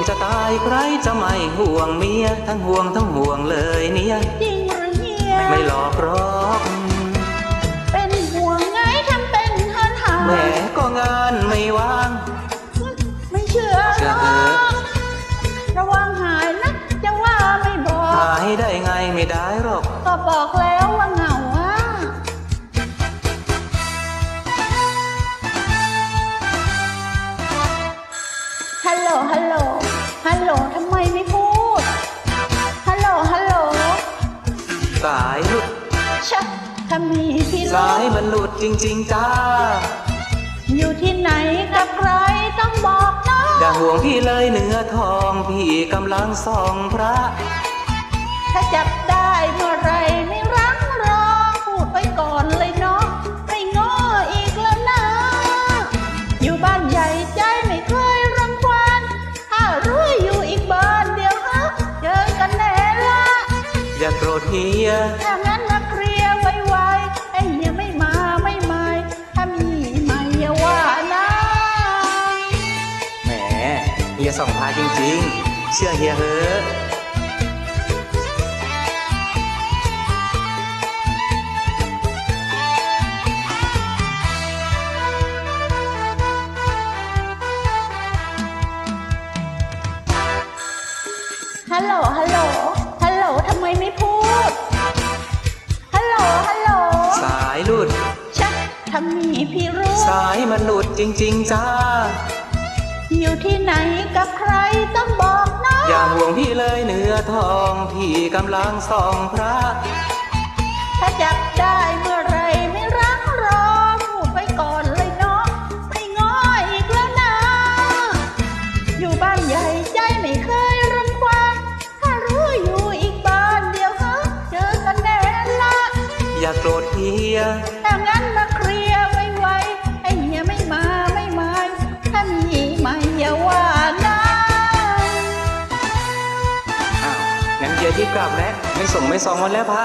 ายใครจะไม่ห่วงเมีย ทั้งห่วงทั้งห่วงเลยเนี่ย จริงหรือเฮียไม่หลอกหรอกเป็นห่วงไงทำเป็นเฮินหาแหมก็งานไม่ว่าง ไม่เชื่อเชื่อหรเถออะ กระวังหายนะจะว่าไม่บอก หายได้ไงไม่ได้หรอก ก็บอกแล้วว่าเหงาอะฮัลโหลฮัลโหลฮัลโหล ทำไมไม่พูด ฮัลโหล ฮัลโหลสายหลุดชะถ้ามีพี่สารู้ยมันหลุดจริง ๆ จ้า อยู่ที่ไหนกับใครต้องบอกนะอย่าห่วงพี่เลยเนื้อทอง พี่กำลังส่องพระ ถ้าจับได้ อย่าโกรธเฮียถ้างั้นมาเคลียร์ไวๆไอ้เหี้ยไม่มาไม่ไม่ถ้ามีไม่อย่าว่านะแหมเฮียส่องพาจริงๆ เชื่อเฮียเถอะฮัลโหล ฮัลโหลฮัลโหล ทำไมไม่พูด ฮัลโหล ฮัลโหลสายหลุด ชักทำมีพี่รู้สายมันหลุดจริง ๆ จ้า อยู่ที่ไหนกับใครต้องบอกนะ อย่าห่วงพี่เลยเนื้อทองพี่กำลังส่องพระ ถ้าจับได้เมื่อไหรไม่รักรอพูดไปก่อนเลยเนาะไม่ง้ออีกแล้วนะ อยู่บ้านใหญ่ใจไม่เคย อย่าโกรธเฮียถ้างั้นมาเคลียร์ไวๆไอ้เหี้ยไม่มาไม่มาถ้ามีไม่อย่าว่านะอ้าวงั้นเฮียที่กลับแล้วไม่ส่งไม่ซองวันแล้วพระ